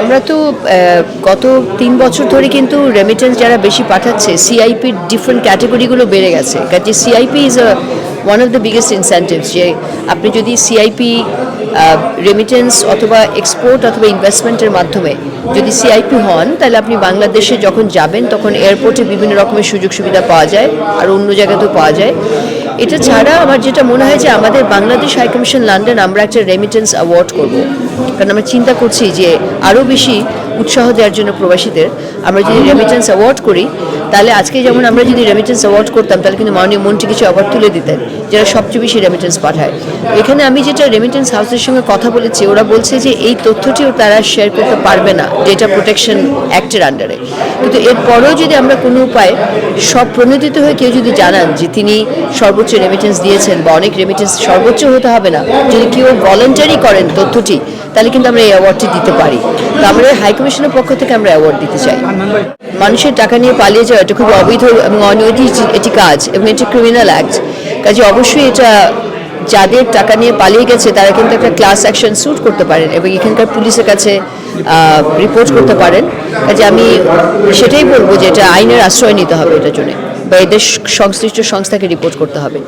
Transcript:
আমরা তো গত তিন বছর ধরে কিন্তু রেমিটেন্স যারা বেশি পাঠাচ্ছে সিআইপির ডিফারেন্ট ক্যাটাগরিগুলো বেড়ে গেছে। কাজে CIP is one of the biggest incentives যে আপনি যদি সিআইপি রেমিটেন্স অথবা এক্সপোর্ট অথবা ইনভেস্টমেন্টের মাধ্যমে যদি সিআইপি হন, তাহলে আপনি বাংলাদেশে যখন যাবেন, তখন এয়ারপোর্টে বিভিন্ন রকমের সুযোগ সুবিধা পাওয়া যায়, আর অন্য জায়গাতেও পাওয়া যায়। এটা ছাড়া আমার যেটা মনে হয় যে আমাদের বাংলাদেশ হাইকমিশন লন্ডন আমরা একটা রেমিটেন্স অ্যাওয়ার্ড করব। কারণ আমরা চিন্তা করছি যে আরও বেশি উৎসাহ দেওয়ার জন্য প্রবাসীদের আমরা যদি রেমিটেন্স অ্যাওয়ার্ড করি, তাহলে আজকে যেমন আমরা যদি রেমিটেন্স অ্যাওয়ার্ড করতাম, তাহলে কিন্তু মাননীয় মন্ত্রী কিছু অ্যাওয়ার্ড তুলে দিতেন, যারা সবচেয়ে বেশি রেমিটেন্স পাঠায়। এখানে আমি যেটা রেমিটেন্স হাউসের সঙ্গে কথা বলেছি, ওরা বলছে যে এই তথ্যটিও তারা শেয়ার করতে পারবে না ডেটা প্রোটেকশন অ্যাক্টের আন্ডারে কিন্তু এরপরেও যদি আমরা কোনো উপায় সব প্রণোদিত হয়ে কেউ যদি জানান যে তিনি সর্বোচ্চ রেমিটেন্স দিয়েছেন বা অনেক রেমিটেন্স সর্বোচ্চ হতে হবে না, যদি কেউ ভলেন্টারি করেন তথ্যটি তাহলে কিন্তু আমরা এই অ্যাওয়ার্ডটি দিতে পারি। তো আমরা হাই কমিশনের পক্ষ থেকে আমরা অ্যাওয়ার্ড দিতে চাই। মানুষের টাকা নিয়ে পালিয়ে যাওয়া এটা খুব অবৈধ এবং অনৈতিক এটি কাজ এবং এটি ক্রিমিনাল অ্যাক্ট কাজে অবশ্যই এটা যাদের টাকা নিয়ে পালিয়ে গেছে, তারা কিন্তু একটা ক্লাস অ্যাকশন স্যুট করতে পারেন এবং এখানকার পুলিশের কাছে রিপোর্ট করতে পারেন। কাজে আমি সেটাই বলব যে এটা আইনের আশ্রয় নিতে হবে এটার জন্য বা এদের সংশ্লিষ্ট সংস্থাকে রিপোর্ট করতে হবে।